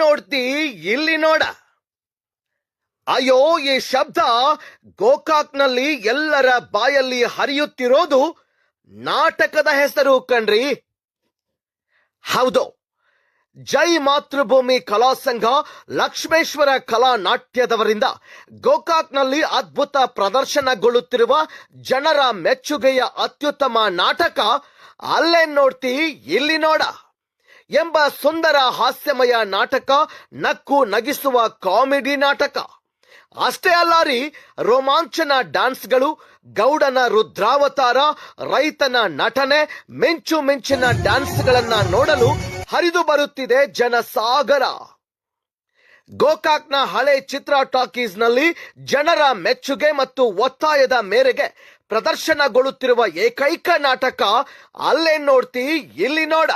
ನೋಡ್ತಿ, ಇಲ್ಲಿ ನೋಡ. ಅಯ್ಯೋ, ಈ ಶಬ್ದ ಗೋಕಾಕ್ನಲ್ಲಿ ಎಲ್ಲರ ಬಾಯಲ್ಲಿ ಹರಿಯುತ್ತಿರೋದು ನಾಟಕದ ಹೆಸರು ಕಣ್ರಿ. ಹೌದು, ಜೈ ಮಾತೃಭೂಮಿ ಕಲಾ ಸಂಘ ಲಕ್ಷ್ಮೇಶ್ವರ ಕಲಾ ನಾಟ್ಯದವರಿಂದ ಗೋಕಾಕ್ನಲ್ಲಿ ಅದ್ಭುತ ಪ್ರದರ್ಶನಗೊಳ್ಳುತ್ತಿರುವ ಜನರ ಮೆಚ್ಚುಗೆಯ ಅತ್ಯುತ್ತಮ ನಾಟಕ ಅಲ್ಲೇ ನೋಡ್ತಿ, ಇಲ್ಲಿ ನೋಡ. ಎಂಬ ಸುಂದರ ಹಾಸ್ಯಮಯ ನಾಟಕ, ನಕ್ಕು ನಗಿಸುವ ಕಾಮಿಡಿ ನಾಟಕ. ಅಷ್ಟೇ ಅಲ್ಲ ರೀ, ರೋಮಾಂಚನ ಡ್ಯಾನ್ಸ್ಗಳು ಗೌಡನ ರುದ್ರಾವತಾರ, ರೈತನ ನಟನೆ, ಮಿಂಚು ಮಿಂಚಿನ ಡ್ಯಾನ್ಸ್ಗಳನ್ನ ನೋಡಲು ಹರಿದು ಬರುತ್ತಿದೆ ಜನಸಾಗರ. ಗೋಕಾಕ್ನ ಹಳೆ ಚಿತ್ರ ಟಾಕೀಸ್ನಲ್ಲಿ ಜನರ ಮೆಚ್ಚುಗೆ ಮತ್ತು ಒತ್ತಾಯದ ಮೇರೆಗೆ ಪ್ರದರ್ಶನಗೊಳ್ಳುತ್ತಿರುವ ಏಕೈಕ ನಾಟಕ ಅಲ್ಲೇ ನೋಡ್ತಿ, ಇಲ್ಲಿ ನೋಡ.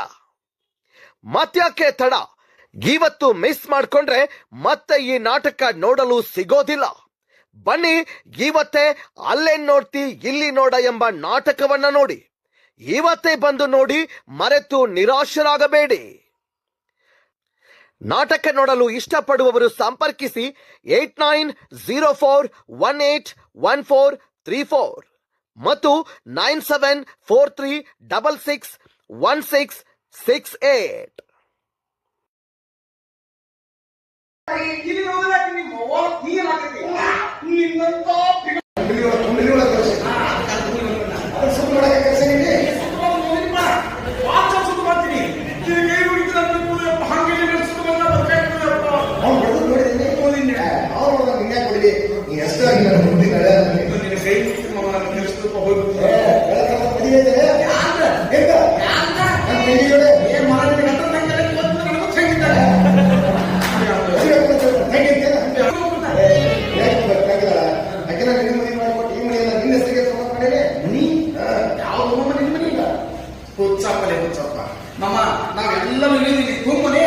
ಮತ್ಯಾಕೆ ತಡ? ಇವತ್ತು ಮಿಸ್ ಮಾಡ್ಕೊಂಡ್ರೆ ಮತ್ತೆ ಈ ನಾಟಕ ನೋಡಲು ಸಿಗೋದಿಲ್ಲ. ಬನ್ನಿ ಇವತ್ತೇ ಅಲ್ಲೇ ನೋಡ್ತಿ, ಇಲ್ಲಿ ನೋಡ ಎಂಬ ನಾಟಕವನ್ನ ನೋಡಿ. ಇವತ್ತೇ ಬಂದು ನೋಡಿ ಮರೆತು ನಿರಾಶರಾಗಬೇಡಿ. ನಾಟಕ ನೋಡಲು ಇಷ್ಟಪಡುವವರು ಸಂಪರ್ಕಿಸಿ eight nine zero four one eight one four three four ಮತ್ತು nine seven four three double six one six six eight ಇಲ್ಲಿ ನೋಡಿದಾಗ ನಿಮ್ಮ ಅವ್ವ ನೀರಾಗತ್ತೆ. ನಿನ್ನಂತ ಪಿಗ- ಸುತ್ತಮುತ್ತ ನೋಡಿಪ್ಪ. ವಾಚ ಸುತ್ತ ಬರ್ತೀನಿ. ನಿನಗೆ ಕೈ ಮುಗಿದು ನನ್ನ ಹುಚ್ಚಪ್ಪಲೆ ಹುಚ್ಚಪ್ಪ ನಮ್ಮ ನಾವೆಲ್ಲರೂ ಹೇಳಿದೀವಿ ತುಂಬನೆ